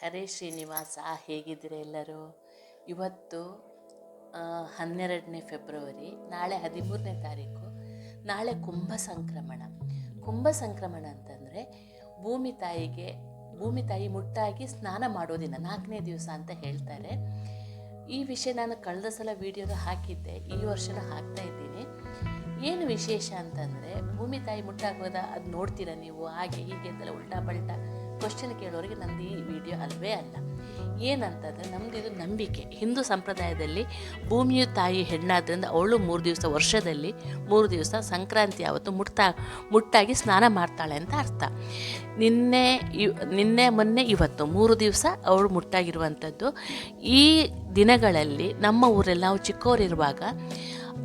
ಹರೇ ಶ್ರೀನಿವಾಸ, ಹೇಗಿದ್ದೀರ ಎಲ್ಲರೂ? ಇವತ್ತು ಹನ್ನೆರಡನೇ ಫೆಬ್ರವರಿ, ನಾಳೆ ಹದಿಮೂರನೇ ತಾರೀಕು, ನಾಳೆ ಕುಂಭ ಸಂಕ್ರಮಣ. ಕುಂಭ ಸಂಕ್ರಮಣ ಅಂತಂದರೆ ಭೂಮಿ ತಾಯಿಗೆ, ಭೂಮಿ ತಾಯಿ ಮುಟ್ಟಾಗಿ ಸ್ನಾನ ಮಾಡೋ ದಿನ ನಾಲ್ಕನೇ ದಿವಸ ಅಂತ ಹೇಳ್ತಾರೆ. ಈ ವಿಷಯ ನಾನು ಕಳೆದ ಸಲ ವೀಡಿಯೋನ ಹಾಕಿದ್ದೆ, ಈ ವರ್ಷನೂ ಹಾಕ್ತಾ ಇದ್ದೀನಿ. ಏನು ವಿಶೇಷ ಅಂತಂದರೆ, ಭೂಮಿ ತಾಯಿ ಮುಟ್ಟಾಗೋದ ಅದು ನೋಡ್ತೀರಾ ನೀವು? ಹಾಗೆ ಹೀಗೆ ಅಂತೆಲ್ಲ ಉಲ್ಟಾ ಪಲ್ಟಾ ಕ್ವಶನ್ ಕೇಳೋರಿಗೆ ನಂದು ಈ ವಿಡಿಯೋ ಅಲ್ಲವೇ ಅಲ್ಲ. ಏನಂತಂದರೆ ನಮ್ದು ಇದು ನಂಬಿಕೆ. ಹಿಂದೂ ಸಂಪ್ರದಾಯದಲ್ಲಿ ಭೂಮಿಯು ತಾಯಿ ಹೆಣ್ಣಾದ್ರಿಂದ ಅವಳು ಮೂರು ದಿವಸ ವರ್ಷದಲ್ಲಿ ಮೂರು ದಿವಸ ಸಂಕ್ರಾಂತಿ ಆವತ್ತು ಮುಟ್ತಾ, ಮುಟ್ಟಾಗಿ ಸ್ನಾನ ಮಾಡ್ತಾಳೆ ಅಂತ ಅರ್ಥ. ನಿನ್ನೆ ನಿನ್ನೆ, ಮೊನ್ನೆ, ಇವತ್ತು ಮೂರು ದಿವಸ ಅವಳು ಮುಟ್ಟಾಗಿರುವಂಥದ್ದು. ಈ ದಿನಗಳಲ್ಲಿ ನಮ್ಮ ಊರಲ್ಲಿ ನಾವು ಚಿಕ್ಕವರಿರುವಾಗ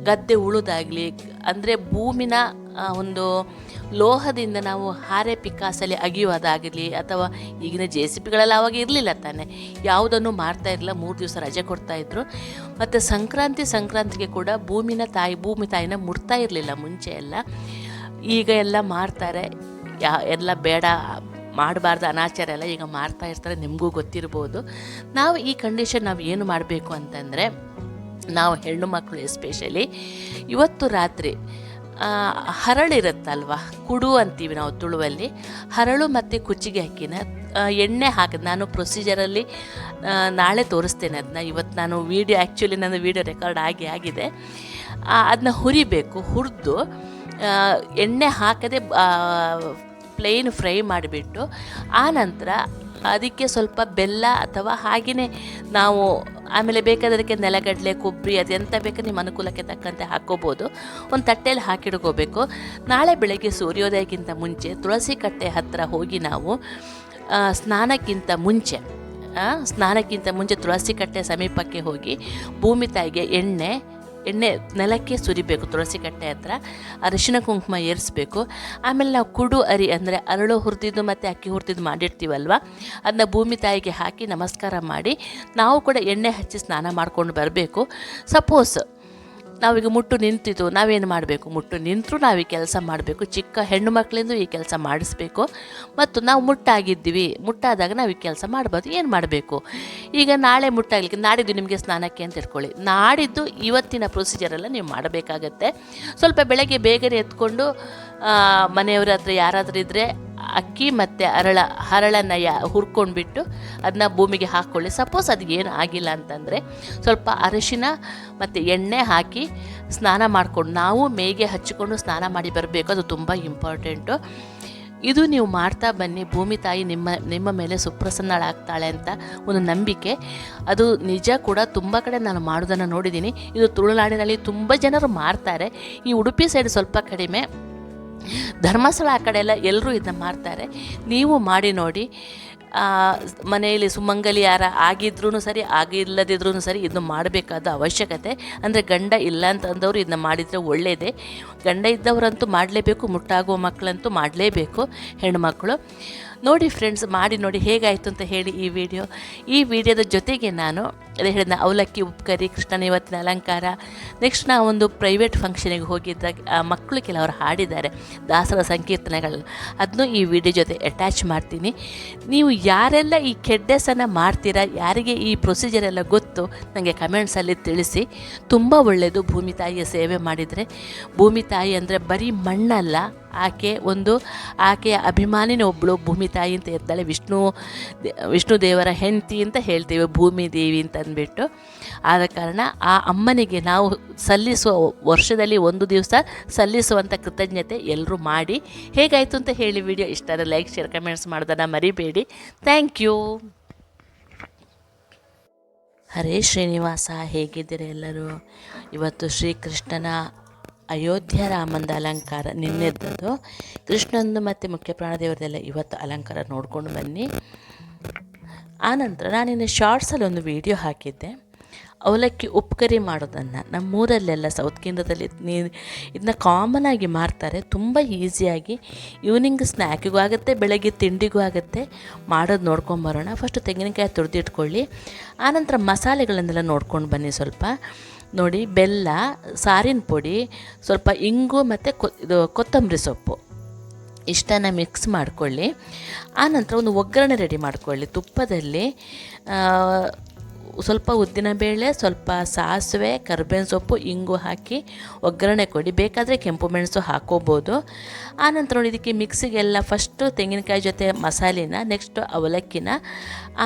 ಗದ್ದೆ ಉಳುದಾಗಲಿ, ಅಂದರೆ ಭೂಮಿನ ಒಂದು ಲೋಹದಿಂದ ನಾವು ಹಾರೆ ಪಿಕಾಸಲ್ಲಿ ಅಗಿಯೋದಾಗಲಿ ಅಥವಾ ಈಗಿನ ಜೆ ಸಿ ಪಿಗಳೆಲ್ಲ ಅವಾಗ ಇರಲಿಲ್ಲ ತಾನೆ. ಯಾವುದನ್ನು ಮಾಡ್ತಾ ಇರಲಿಲ್ಲ, ಮೂರು ದಿವಸ ರಜೆ ಕೊಡ್ತಾಯಿದ್ರು ಮತ್ತು ಸಂಕ್ರಾಂತಿ, ಸಂಕ್ರಾಂತಿಗೆ ಕೂಡ ಭೂಮಿನ ತಾಯಿ, ಭೂಮಿ ತಾಯಿನ ಮುಡ್ತಾ ಇರಲಿಲ್ಲ ಮುಂಚೆ ಎಲ್ಲ. ಈಗ ಎಲ್ಲ ಮಾಡ್ತಾರೆ ಯಾ, ಎಲ್ಲ ಬೇಡ, ಮಾಡಬಾರ್ದು, ಅನಾಚಾರ ಎಲ್ಲ ಈಗ ಮಾಡ್ತಾ ಇರ್ತಾರೆ, ನಿಮಗೂ ಗೊತ್ತಿರ್ಬೋದು. ನಾವು ಈ ಕಂಡೀಷನ್ ನಾವು ಏನು ಮಾಡಬೇಕು ಅಂತಂದರೆ, ನಾವು ಹೆಣ್ಣು ಮಕ್ಕಳು ಎಸ್ಪೆಷಲಿ ಇವತ್ತು ರಾತ್ರಿ ಹರಳಿರುತ್ತಲ್ವ? ಕುಡು ಅಂತೀವಿ ನಾವು ತುಳುವಲ್ಲಿ. ಹರಳು ಮತ್ತು ಕುಚ್ಚಿಗೆ ಅಕ್ಕಿನ ಎಣ್ಣೆ ಹಾಕಿದ್, ನಾನು ಪ್ರೊಸೀಜರಲ್ಲಿ ನಾಳೆ ತೋರಿಸ್ತೇನೆ ಅದನ್ನ ಇವತ್ತು ನಾನು ವೀಡಿಯೋ ಆ್ಯಕ್ಚುಲಿ ನನ್ನ ವೀಡಿಯೋ ರೆಕಾರ್ಡ್ ಆಗಿ ಆಗಿದೆ. ಅದನ್ನ ಹುರಿಬೇಕು, ಹುರಿದು ಎಣ್ಣೆ ಹಾಕದೆ ಪ್ಲೇನ್ ಫ್ರೈ ಮಾಡಿಬಿಟ್ಟು, ಆ ನಂತರ ಅದಕ್ಕೆ ಸ್ವಲ್ಪ ಬೆಲ್ಲ ಅಥವಾ ಹಾಗೆಯೇ ನಾವು ಆಮೇಲೆ ಬೇಕಾದಕ್ಕೆ ನೆಲಗಡಲೆ, ಕೊಬ್ಬರಿ, ಅದೆಂತ ಬೇಕು ನಿಮ್ಮ ಅನುಕೂಲಕ್ಕೆ ತಕ್ಕಂತೆ ಹಾಕ್ಕೋಬೋದು. ಒಂದು ತಟ್ಟೆಯಲ್ಲಿ ಹಾಕಿಡ್ಕೋಬೇಕು ನಾಳೆ ಬೆಳಗ್ಗೆ ಸೂರ್ಯೋದಯಕ್ಕಿಂತ ಮುಂಚೆ ತುಳಸಿ ಕಟ್ಟೆ ಹತ್ತಿರ ಹೋಗಿ ನಾವು ಸ್ನಾನಕ್ಕಿಂತ ಮುಂಚೆ ಸ್ನಾನಕ್ಕಿಂತ ಮುಂಚೆ ತುಳಸಿ ಕಟ್ಟೆ ಸಮೀಪಕ್ಕೆ ಹೋಗಿ ಭೂಮಿ ತಾಯಿಗೆ ಎಣ್ಣೆ ಎಣ್ಣೆ ನೆಲಕ್ಕೆ ಸುರಿಬೇಕು, ತುಳಸಿ ಕಟ್ಟೆ ಹತ್ರ, ಅರಿಶಿನ ಕುಂಕುಮ ಏರಿಸ್ಬೇಕು. ಆಮೇಲೆ ನಾವು ಕುಡು ಅರಿ ಅಂದರೆ ಅರಳು ಹುರಿದಿದ್ದು ಮತ್ತು ಅಕ್ಕಿ ಹುರಿದಿದ್ದು ಮಾಡಿರ್ತೀವಲ್ವ? ಅದನ್ನ ಭೂಮಿ ತಾಯಿಗೆ ಹಾಕಿ ನಮಸ್ಕಾರ ಮಾಡಿ, ನಾವು ಕೂಡ ಎಣ್ಣೆ ಹಚ್ಚಿ ಸ್ನಾನ ಮಾಡ್ಕೊಂಡು ಬರಬೇಕು. ಸಪೋಸ್ ನಾವೀಗ ಮುಟ್ಟು ನಿಂತಿತು ನಾವೇನು ಮಾಡಬೇಕು? ಮುಟ್ಟು ನಿಂತರೂ ನಾವು ಈ ಕೆಲಸ ಮಾಡಬೇಕು, ಚಿಕ್ಕ ಹೆಣ್ಣು ಮಕ್ಕಳಿಂದ ಈ ಕೆಲಸ ಮಾಡಿಸ್ಬೇಕು. ಮತ್ತು ನಾವು ಮುಟ್ಟಾಗಿದ್ದೀವಿ, ಮುಟ್ಟಾದಾಗ ನಾವು ಈ ಕೆಲಸ ಮಾಡ್ಬೋದು, ಏನು ಮಾಡಬೇಕು? ಈಗ ನಾಳೆ ಮುಟ್ಟಾಗಲಿಕ್ಕೆ, ನಾಡಿದ್ದು ನಿಮಗೆ ಸ್ನಾನಕ್ಕೆ ಅಂತ ಇಟ್ಕೊಳ್ಳಿ. ನಾಡಿದ್ದು ಇವತ್ತಿನ ಪ್ರೊಸೀಜರೆಲ್ಲ ನೀವು ಮಾಡಬೇಕಾಗತ್ತೆ. ಸ್ವಲ್ಪ ಬೆಳಗ್ಗೆ ಬೇಗನೆ ಎತ್ಕೊಂಡು ಮನೆಯವರ ಹತ್ರ ಯಾರಾದರೂ ಇದ್ದರೆ ಅಕ್ಕಿ ಮತ್ತು ಅರಳ ಹರಳನ್ನು ಹುರ್ಕೊಂಡ್ಬಿಟ್ಟು ಅದನ್ನ ಭೂಮಿಗೆ ಹಾಕ್ಕೊಳ್ಳಿ ಸಪೋಸ್ ಅದು ಏನು ಆಗಿಲ್ಲ ಅಂತಂದರೆ ಸ್ವಲ್ಪ ಅರಿಶಿನ ಮತ್ತು ಎಣ್ಣೆ ಹಾಕಿ ಸ್ನಾನ ಮಾಡ್ಕೊಂಡು, ನಾವು ಮೇಗೆ ಹಚ್ಚಿಕೊಂಡು ಸ್ನಾನ ಮಾಡಿ ಬರಬೇಕು. ಅದು ತುಂಬ ಇಂಪಾರ್ಟೆಂಟು ಇದು ನೀವು ಮಾಡ್ತಾ ಬನ್ನಿ. ಭೂಮಿ ತಾಯಿ ನಿಮ್ಮ ನಿಮ್ಮ ಮೇಲೆ ಸುಪ್ರಸನ್ನಳಾಗ್ತಾಳೆ ಅಂತ ಒಂದು ನಂಬಿಕೆ. ಅದು ನಿಜ ಕೂಡ ತುಂಬ ಕಡೆ ನಾನು ಮಾಡೋದನ್ನು ನೋಡಿದ್ದೀನಿ ಇದು ತುಳುನಾಡಿನಲ್ಲಿ ತುಂಬ ಜನರು ಮಾಡ್ತಾರೆ ಈ ಉಡುಪಿ ಸೈಡ್ ಸ್ವಲ್ಪ ಕಡಿಮೆ. ಧರ್ಮಸ್ಥಳ ಆ ಕಡೆ ಎಲ್ಲ ಎಲ್ಲರೂ ಇದನ್ನ ಮಾಡ್ತಾರೆ. ನೀವು ಮಾಡಿ ನೋಡಿ. ಮನೆಯಲ್ಲಿ ಸುಮಂಗಲಿ ಯಾರ ಆಗಿದ್ರೂ ಸರಿ ಆಗಿಲ್ಲದಿದ್ರೂ ಸರಿ ಇದನ್ನು ಮಾಡಬೇಕಾದ ಅವಶ್ಯಕತೆ. ಅಂದರೆ ಗಂಡ ಇಲ್ಲ ಅಂತಂದವರು ಇದನ್ನ ಮಾಡಿದರೆ ಒಳ್ಳೆಯದೇ ಗಂಡ ಇದ್ದವರಂತೂ ಮಾಡಲೇಬೇಕು, ಮುಟ್ಟಾಗುವ ಮಕ್ಕಳಂತೂ ಮಾಡಲೇಬೇಕು ಹೆಣ್ಮಕ್ಳು ನೋಡಿ ಫ್ರೆಂಡ್ಸ್ ಮಾಡಿ ನೋಡಿ ಹೇಗಾಯಿತು ಅಂತ ಹೇಳಿ ಈ ವಿಡಿಯೋ ಈ ವಿಡಿಯೋದ ಜೊತೆಗೆ ನಾನು ಅದೇ ಹೇಳಿದ ಅವಲಕ್ಕಿ, ಉಪ್ಕರಿ, ಕೃಷ್ಣನ ಇವತ್ತಿನ ಅಲಂಕಾರ. ನೆಕ್ಸ್ಟ್ ನಾವು ಒಂದು ಪ್ರೈವೇಟ್ ಫಂಕ್ಷನಿಗೆ ಹೋಗಿದ್ದಾಗ ಮಕ್ಕಳು ಕೆಲವರು ಹಾಡಿದ್ದಾರೆ, ದಾಸರ ಸಂಕೀರ್ತನೆಗಳು. ಅದನ್ನು ಈ ವಿಡಿಯೋ ಜೊತೆ ಅಟ್ಯಾಚ್ ಮಾಡ್ತೀನಿ. ನೀವು ಯಾರೆಲ್ಲ ಈ ಕೆಡ್ಡೆಸನ್ನು ಮಾಡ್ತೀರಾ, ಯಾರಿಗೆ ಈ ಪ್ರೊಸೀಜರ್ ಎಲ್ಲ ಗೊತ್ತು ನನಗೆ ಕಮೆಂಟ್ಸಲ್ಲಿ ತಿಳಿಸಿ. ತುಂಬ ಒಳ್ಳೆಯದು ಭೂಮಿ ತಾಯಿಯ ಸೇವೆ ಮಾಡಿದರೆ. ಭೂಮಿ ತಾಯಿ ಅಂದರೆ ಬರೀ ಮಣ್ಣಲ್ಲ ಆಕೆ ಒಂದು ಆಕೆಯ ಅಭಿಮಾನಿನ ಒಬ್ಬಳು ಭೂಮಿ ತಾಯಿ ಅಂತ ಇರ್ತಾಳೆ ವಿಷ್ಣು ವಿಷ್ಣು ದೇವರ ಹೆಂಡತಿ ಅಂತ ಹೇಳ್ತೇವೆ, ಭೂಮಿ ದೇವಿ ಅಂತ ಅಂದ್ಬಿಟ್ಟು. ಆದ ಕಾರಣ ಆ ಅಮ್ಮನಿಗೆ ನಾವು ಸಲ್ಲಿಸುವ ವರ್ಷದಲ್ಲಿ ಒಂದು ದಿವಸ ಸಲ್ಲಿಸುವಂಥ ಕೃತಜ್ಞತೆ ಎಲ್ಲರೂ ಮಾಡಿ. ಹೇಗಾಯಿತು ಅಂತ ಹೇಳಿ ವಿಡಿಯೋ ಇಷ್ಟ ಲೈಕ್ ಶೇರ್ ಕಮೆಂಟ್ಸ್ ಮಾಡೋದನ್ನು ಮರಿಬೇಡಿ. ಥ್ಯಾಂಕ್ ಯು ಹರೇ ಶ್ರೀನಿವಾಸ, ಹೇಗಿದ್ದೀರಿ ಎಲ್ಲರೂ? ಇವತ್ತು ಶ್ರೀಕೃಷ್ಣನ ಅಯೋಧ್ಯ ರಾಮಂದ ಅಲಂಕಾರ ನಿನ್ನೆದ್ದದು ಕೃಷ್ಣಂದು ಮತ್ತು ಮುಖ್ಯ ಪ್ರಾಣದೇವರದೆಲ್ಲ ಇವತ್ತು ಅಲಂಕಾರ ನೋಡ್ಕೊಂಡು ಬನ್ನಿ. ಆನಂತರ ನಾನಿನ್ನು ಶಾರ್ಟ್ಸಲ್ಲಿ ಒಂದು ವಿಡಿಯೋ ಹಾಕಿದ್ದೆ. ಅವಲಕ್ಕಿ ಉಪ್ಕರಿ ಮಾಡೋದನ್ನು. ನಮ್ಮೂರಲ್ಲೆಲ್ಲ ಸೌತ್ ಕೇಂದ್ರದಲ್ಲಿ ನೀ ಇದನ್ನ ಕಾಮನ್ ಆಗಿ ಮಾಡ್ತಾರೆ ತುಂಬ ಈಸಿಯಾಗಿ ಈವ್ನಿಂಗ್ ಸ್ನ್ಯಾಕಿಗೂ ಆಗುತ್ತೆ, ಬೆಳಗ್ಗೆ ತಿಂಡಿಗೂ ಆಗುತ್ತೆ. ಮಾಡೋದು ನೋಡ್ಕೊಂಬರೋಣ ಫಸ್ಟು ತೆಂಗಿನಕಾಯಿ ತುರಿದಿಟ್ಕೊಳ್ಳಿ. ಆನಂತರ ಮಸಾಲೆಗಳನ್ನೆಲ್ಲ ನೋಡ್ಕೊಂಡು ಬನ್ನಿ ಸ್ವಲ್ಪ. ನೋಡಿ, ಬೆಲ್ಲ, ಸಾರಿನ ಪುಡಿ, ಸ್ವಲ್ಪ ಇಂಗು ಮತ್ತು ಕೊ, ಇದು ಕೊತ್ತಂಬರಿ ಸೊಪ್ಪು. ಇಷ್ಟನ್ನು ಮಿಕ್ಸ್ ಮಾಡಿಕೊಳ್ಳಿ. ಆನಂತರ ಒಂದು ಒಗ್ಗರಣೆ ರೆಡಿ ಮಾಡಿಕೊಳ್ಳಿ ತುಪ್ಪದಲ್ಲಿ. ಸ್ವಲ್ಪ ಉದ್ದಿನಬೇಳೆ ಸ್ವಲ್ಪ ಸಾಸಿವೆ, ಕರ್ಬೇವಿನ ಸೊಪ್ಪು, ಇಂಗು ಹಾಕಿ ಒಗ್ಗರಣೆ ಕೊಡಿ. ಬೇಕಾದರೆ ಕೆಂಪು ಮೆಣಸು ಹಾಕೋಬೋದು. ಆನಂತರ ನೋಡಿ, ಇದಕ್ಕೆ ಮಿಕ್ಸಿಗೆಲ್ಲ ಫಸ್ಟು ತೆಂಗಿನಕಾಯಿ ಜೊತೆ ಮಸಾಲಿನ ನೆಕ್ಸ್ಟು ಅವಲಕ್ಕಿನ.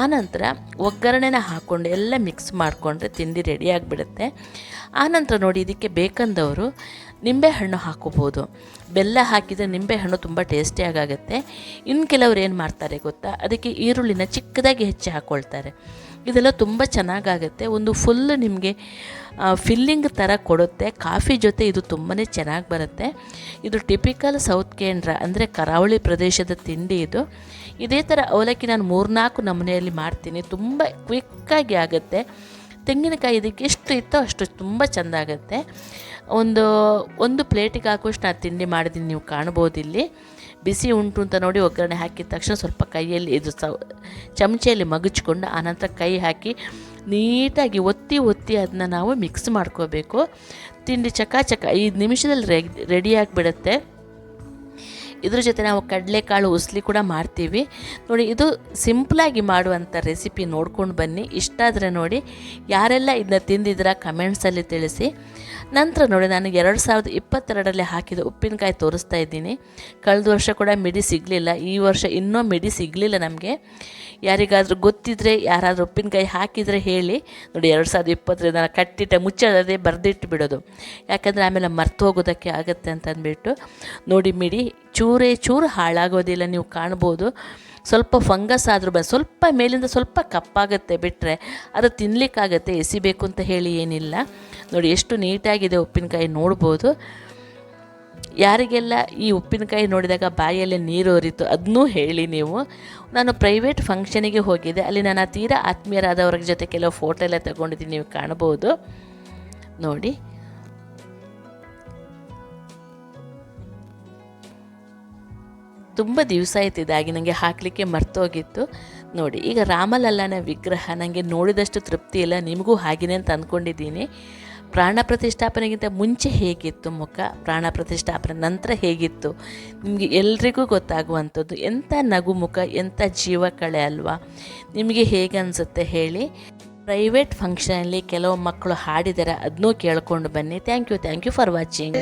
ಆನಂತರ ಒಗ್ಗರಣೆನ ಹಾಕ್ಕೊಂಡು ಎಲ್ಲ ಮಿಕ್ಸ್ ಮಾಡಿಕೊಂಡ್ರೆ ತಿಂಡಿ ರೆಡಿ ಆಗಿಬಿಡುತ್ತೆ. ಆನಂತರ ನೋಡಿ, ಇದಕ್ಕೆ ಬೇಕಂದವರು ನಿಂಬೆಹಣ್ಣು ಹಾಕೋಬೋದು. ಬೆಲ್ಲ ಹಾಕಿದರೆ ನಿಂಬೆಹಣ್ಣು ತುಂಬ ಟೇಸ್ಟಿಯಾಗುತ್ತೆ ಇನ್ನು ಕೆಲವ್ರು ಏನು ಮಾಡ್ತಾರೆ ಗೊತ್ತಾ? ಅದಕ್ಕೆ ಈರುಳ್ಳಿನ ಚಿಕ್ಕದಾಗಿ ಹೆಚ್ಚಿ ಹಾಕ್ಕೊಳ್ತಾರೆ ಇದೆಲ್ಲ ತುಂಬ ಚೆನ್ನಾಗಾಗುತ್ತೆ. ಒಂದು ಫುಲ್ ನಿಮಗೆ ಫಿಲ್ಲಿಂಗ್ ಥರ ಕೊಡುತ್ತೆ. ಕಾಫಿ ಜೊತೆ ಇದು ತುಂಬಾ ಚೆನ್ನಾಗಿ ಬರುತ್ತೆ. ಇದು ಟಿಪಿಕಲ್ ಸೌತ್ ಕೇಂದ್ರ ಅಂದರೆ ಕರಾವಳಿ ಪ್ರದೇಶದ ತಿಂಡಿ ಇದು. ಇದೇ ಥರ ಅವಲಕ್ಕಿ ನಾನು ಮೂರ್ನಾಲ್ಕು ನಮೂನೆಯಲ್ಲಿ ಮಾಡ್ತೀನಿ. ತುಂಬ ಕ್ವಿಕ್ಕಾಗಿ ಆಗುತ್ತೆ. ತೆಂಗಿನಕಾಯಿ ಇದಕ್ಕೆ ಎಷ್ಟು ಇತ್ತೋ ಅಷ್ಟು ತುಂಬ ಚೆಂದ ಆಗುತ್ತೆ ಒಂದು ಒಂದು ಪ್ಲೇಟಿಗೆ ಹಾಕುವಷ್ಟು ನಾನು ತಿಂಡಿ ಮಾಡಿದ್ದೀನಿ ನೀವು ಕಾಣ್ಬೋದು ಇಲ್ಲಿ ಬಿಸಿ ಉಂಟು ಅಂತ ನೋಡಿ ಒಗ್ಗರಣೆ ಹಾಕಿದ ತಕ್ಷಣ ಸ್ವಲ್ಪ ಕೈಯಲ್ಲಿ ಇದು ಸೌ, ಚಮಚೆಯಲ್ಲಿ ಮಗುಚ್ಕೊಂಡು ಆನಂತರ ಕೈ ಹಾಕಿ ನೀಟಾಗಿ ಒತ್ತಿ ಒತ್ತಿ ಅದನ್ನ ನಾವು ಮಿಕ್ಸ್ ಮಾಡ್ಕೋಬೇಕು. ತಿಂಡಿ ಚಕಾಚಕ ಐದು ನಿಮಿಷದಲ್ಲಿ ರೆಡಿ ರೆಡಿ ಆಗಿಬಿಡುತ್ತೆ. ಇದ್ರ ಜೊತೆ ನಾವು ಕಡಲೆಕಾಳು ಉಸ್ಲಿ ಕೂಡ ಮಾಡ್ತೀವಿ. ನೋಡಿ ಇದು ಸಿಂಪಲಾಗಿ ಮಾಡುವಂಥ ರೆಸಿಪಿ ನೋಡ್ಕೊಂಡು ಬನ್ನಿ. ಇಷ್ಟ ಆದರೆ ನೋಡಿ ಯಾರೆಲ್ಲ ಇದನ್ನ ತಿಂದಿದ್ದೀರಾ ಕಮೆಂಟ್ಸಲ್ಲಿ ತಿಳಿಸಿ. ನಂತರ ನೋಡಿ, ನಾನು ಎರಡು ಸಾವಿರದ ಇಪ್ಪತ್ತೆರಡರಲ್ಲಿ ಹಾಕಿದ ಉಪ್ಪಿನಕಾಯಿ ತೋರಿಸ್ತಾ ಇದ್ದೀನಿ. ಕಳೆದ ವರ್ಷ ಕೂಡ ಮಿಡಿ ಸಿಗಲಿಲ್ಲ. ಈ ವರ್ಷ ಇನ್ನೂ ಮಿಡಿ ಸಿಗಲಿಲ್ಲ ನಮಗೆ. ಯಾರಿಗಾದರೂ ಗೊತ್ತಿದ್ದರೆ ಯಾರಾದರೂ ಉಪ್ಪಿನಕಾಯಿ ಹಾಕಿದರೆ ಹೇಳಿ. ನೋಡಿ, ಎರಡು ಸಾವಿರದ ಇಪ್ಪತ್ತರಿಂದ ಕಟ್ಟಿಟ್ಟ ಮುಚ್ಚಳದೆ ಬರೆದಿಟ್ಟು ಬಿಡೋದು. ಯಾಕಂದರೆ ಆಮೇಲೆ ಮರ್ತು ಹೋಗೋದಕ್ಕೆ ಆಗುತ್ತೆ ಅಂತ ಅಂದ್ಬಿಟ್ಟು. ನೋಡಿ, ಮಿಡಿ ಚೂರೇ ಚೂರು ಹಾಳಾಗೋದಿಲ್ಲ, ನೀವು ಕಾಣ್ಬೋದು. ಸ್ವಲ್ಪ ಫಂಗಸ್ ಆದರೂ ಬ, ಸ್ವಲ್ಪ ಮೇಲಿಂದ ಸ್ವಲ್ಪ ಕಪ್ಪಾಗುತ್ತೆ ಬಿಟ್ಟರೆ ಅದು ತಿನ್ನಲಿಕ್ಕಾಗತ್ತೆ ಎಸಿಬೇಕು ಅಂತ ಹೇಳಿ ಏನಿಲ್ಲ. ನೋಡಿ ಎಷ್ಟು ನೀಟಾಗಿದೆ ಉಪ್ಪಿನಕಾಯಿ ನೋಡ್ಬೋದು. ಯಾರಿಗೆಲ್ಲ ಈ ಉಪ್ಪಿನಕಾಯಿ ನೋಡಿದಾಗ ಬಾಯಲ್ಲಿ ನೀರು ಹರಿತು ಅದನ್ನೂ ಹೇಳಿ ನೀವು. ನಾನು ಪ್ರೈವೇಟ್ ಫಂಕ್ಷನಿಗೆ ಹೋಗಿದ್ದೆ. ಅಲ್ಲಿ ನಾನು ತೀರಾ ಆತ್ಮೀಯರಾದವ್ರ ಜೊತೆ ಕೆಲವು ಫೋಟೋ ಎಲ್ಲ ತಗೊಂಡಿದ್ದೀನಿ, ನೀವು ಕಾಣ್ಬೋದು ನೋಡಿ. ತುಂಬ ದಿವಸ ಆಯ್ತು ಇದಾಗಿ ನನಗೆ ಹಾಕಲಿಕ್ಕೆ ಮರ್ತೋಗಿತ್ತು. ನೋಡಿ, ಈಗ ರಾಮಲಲ್ಲನ ವಿಗ್ರಹ ನನಗೆ ನೋಡಿದಷ್ಟು ತೃಪ್ತಿ ಇಲ್ಲ, ನಿಮಗೂ ಹಾಗೆಯೇ ಅಂತ ಅಂದ್ಕೊಂಡಿದ್ದೀನಿ ಪ್ರಾಣ ಪ್ರತಿಷ್ಠಾಪನೆಗಿಂತ ಮುಂಚೆ ಹೇಗಿತ್ತು ಮುಖ? ಪ್ರಾಣ ಪ್ರತಿಷ್ಠಾಪನೆ ನಂತರ ಹೇಗಿತ್ತು? ನಿಮಗೆ ಎಲ್ರಿಗೂ ಗೊತ್ತಾಗುವಂಥದ್ದು ಎಂಥ ನಗು ಮುಖ, ಎಂಥ ಜೀವ ಕಳೆ ಅಲ್ವಾ? ನಿಮಗೆ ಹೇಗೆ ಅನಿಸುತ್ತೆ ಹೇಳಿ? ಪ್ರೈವೇಟ್ ಫಂಕ್ಷನಲ್ಲಿ ಕೆಲವು ಮಕ್ಕಳು ಹಾಡಿದರೆ ಅದನ್ನೂ ಕೇಳ್ಕೊಂಡು ಬನ್ನಿ. Thank you thank you for watching.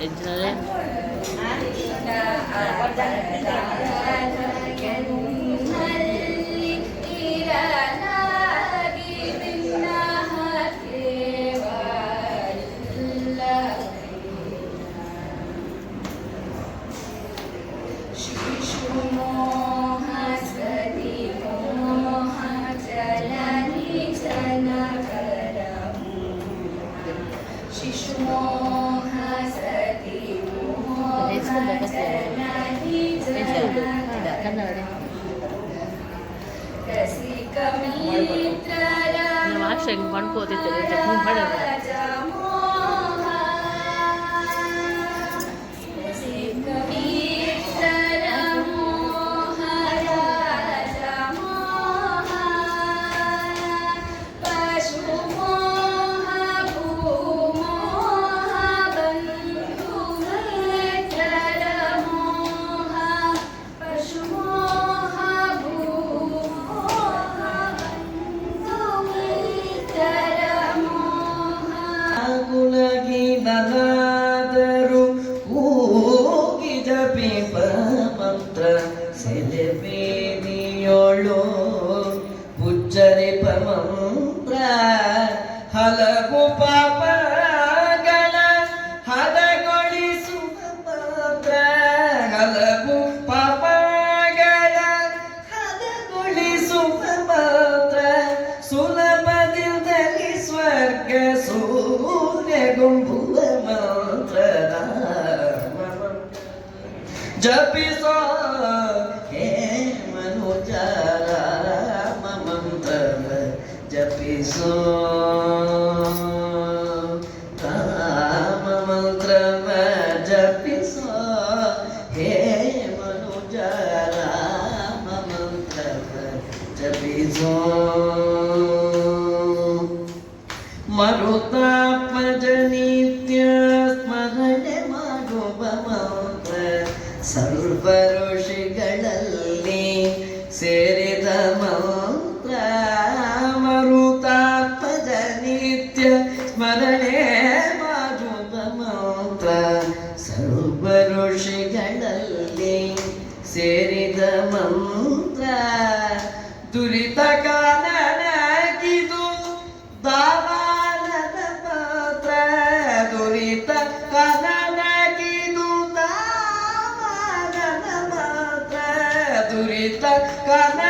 Eh, jenis? Kannada ರಸಿಕ ಮಿತ್ರರ ಜಪಿಸೋ ಹೇ ಮನುಜ ರಾಮ ಮಂತ್ರ ಜಪಿಸೋ ಋಷಿಗಳಲ್ಲಿ ಸೇರಿದ ಮಂತ್ರ ದುರಿತ ಕಾರಣಕ್ಕಿದು ದಾವಾನದ ಪಾತ್ರ ದುರಿತ ಕಾರಣಕ್ಕಿದು ದಾವಾನದ ಪಾತ್ರ ದುರಿತ ಕಾರಣಕ್ಕಿದು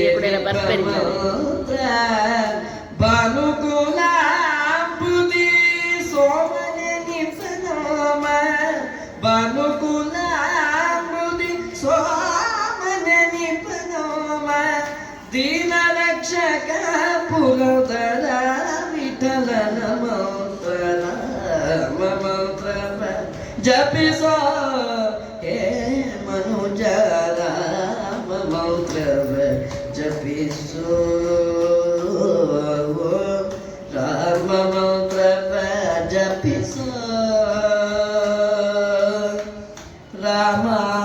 ఎప్పుడైనా బర్బరి బనుకులాంబుది సోమని నిఫనోమ బనుకు सा के मनुज राम मौत्रव जपिसो राम मौत्रव जपिसो रामा